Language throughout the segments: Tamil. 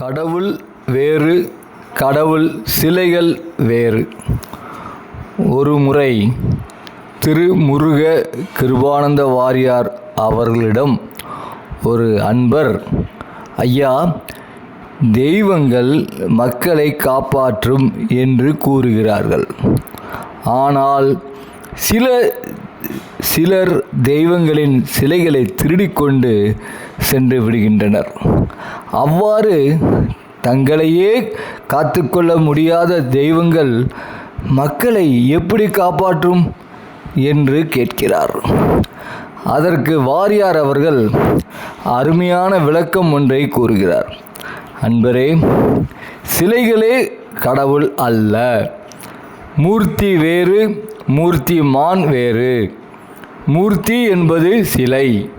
கடவுள் வேறு கடவுள் சிலைகள் வேறு. ஒரு முறை திருமுருக கிருபானந்த வாரியார் அவர்களிடம் ஒரு அன்பர் ஐயா தெய்வங்கள் மக்களை காப்பாற்றும் என்று கூறுகிறார்கள். ஆனால் சில சிலர் தெய்வங்களின் சிலைகளை திருடிக்கொண்டு சென்று விடுகின்றனர். அவ்வாறு தங்களையே காத்துக்கொள்ள முடியாத தெய்வங்கள் மக்களை எப்படி காப்பாற்றும் என்று கேட்கிறார். அதற்கு வாரியார் அவர்கள் அருமையான விளக்கம் ஒன்றை கூறுகிறார். அன்பரே சிலைகளே கடவுள் அல்ல. மூர்த்தி வேறு மூர்த்தி மான் வேறு. மூர்த்தி என்பது சிலை.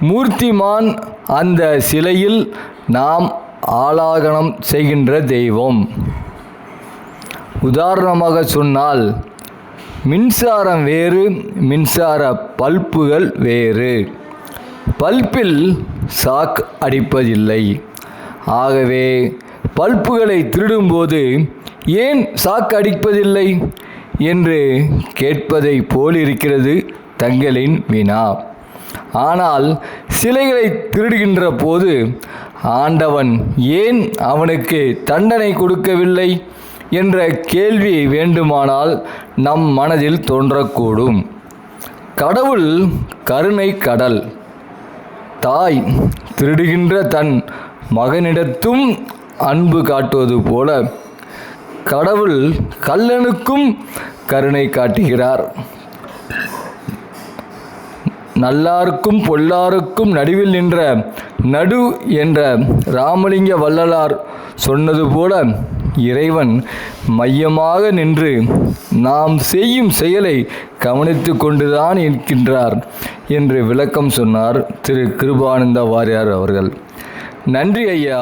மூர்த்திமான் அந்த சிலையில் நாம் ஆலாகனம் செய்கின்ற தெய்வம். உதாரணமாக சொன்னால் மின்சாரம் வேறு மின்சார பல்புகள் வேறு. பல்பில் சாக் அடிப்பதில்லை. ஆகவே பல்புகளை திருடும்போது ஏன் சாக் அடிப்பதில்லை? என்று கேட்பதை போலிருக்கிறது. தங்களின் வினா ஆனால் சிலைகளை திருடுகின்ற போது ஆண்டவன் ஏன் அவனுக்கு தண்டனை கொடுக்கவில்லை என்ற கேள்வி வேண்டுமானால் நம் மனதில் தோன்றக்கூடும். கடவுள் கருணை கடல். தாய் திருடுகின்ற தன் மகனிடத்தும் அன்பு காட்டுவது போல கடவுள் கல்லனுக்கும் கருணை காட்டுகிறார். நல்லாருக்கும் பொல்லாருக்கும் நடுவில் நின்ற நடு என்ற ராமலிங்க வள்ளலார் சொன்னது போல இறைவன் மையமாக நின்று நாம் செய்யும் செயலை கவனித்து கொண்டுதான் இருக்கின்றார் என்று விளக்கம் சொன்னார் திரு கிருபானந்த வாரியார் அவர்கள். நன்றி ஐயா.